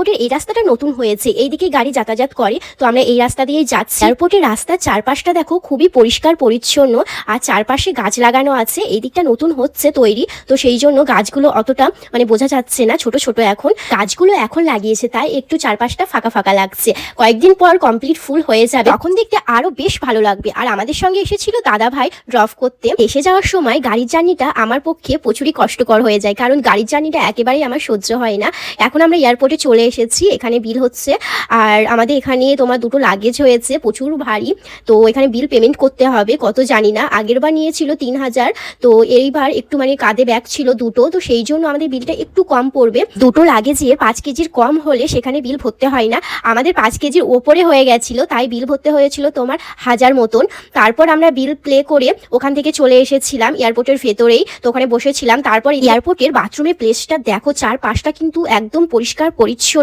এয়ারপোর্টের এই রাস্তাটা নতুন হয়েছে। এইদিকে গাড়ি যাতায়াত করে, তো আমরা এই রাস্তা দিয়েই যাচ্ছি। এয়ারপোর্টের রাস্তার চারপাশটা দেখো খুবই পরিষ্কার, পরিচ্ছন্ন, আর চারপাশে গাছ লাগানো আছে। এই দিকটা নতুন হচ্ছে তৈরি, তো সেই জন্য গাছগুলো অতটা মানে বোঝা যাচ্ছে না, ছোট ছোট এখন। গাছগুলো এখন লাগিয়েছে, তাই একটু চারপাশটা ফাঁকা ফাঁকা লাগছে। কয়েকদিন পর কমপ্লিট ফুল হয়ে যাবে। তখন দেখতে আরও বেশ ভালো লাগবে। আর আমাদের সঙ্গে এসেছিল দাদা ভাই ড্রপ করতে। এসে যাওয়ার সময় গাড়ির জার্নিটা আমার পক্ষে প্রচুরই কষ্টকর হয়ে যায়, কারণ গাড়ির জার্নিটা একেবারেই আমার সহ্য হয় না। এখন আমরা এয়ারপোর্টে চলে এসেছি, এখানে বিল হচ্ছে। আর আমাদের এখানে তোমার দুটো লাগেজ হয়েছে, প্রচুর ভারী। তো এখানে বিল পেমেন্ট করতে হবে, কত জানি না। আগের বার নিয়েছিল তিন হাজার, তো এইবার একটু মানে কাঁধে ব্যাগ ছিল দুটো, তো সেই জন্য আমাদের বিলটা একটু কম পড়বে। দুটো লাগেজে পাঁচ কেজির কম হলে সেখানে বিল ভরতে হয় না। আমাদের পাঁচ কেজির ওপরে হয়ে গেছিল, তাই বিল ভরতে হয়েছিল তোমার হাজার মতন। তারপর আমরা বিল প্লে করে ওখান থেকে চলে এসেছিলাম এয়ারপোর্টের ভেতরেই। তো ওখানে বসেছিলাম, তারপর এয়ারপোর্টের বাথরুমের প্লেসটা দেখো চার পাশটা কিন্তু একদম পরিষ্কার পরিচ্ছন্ন।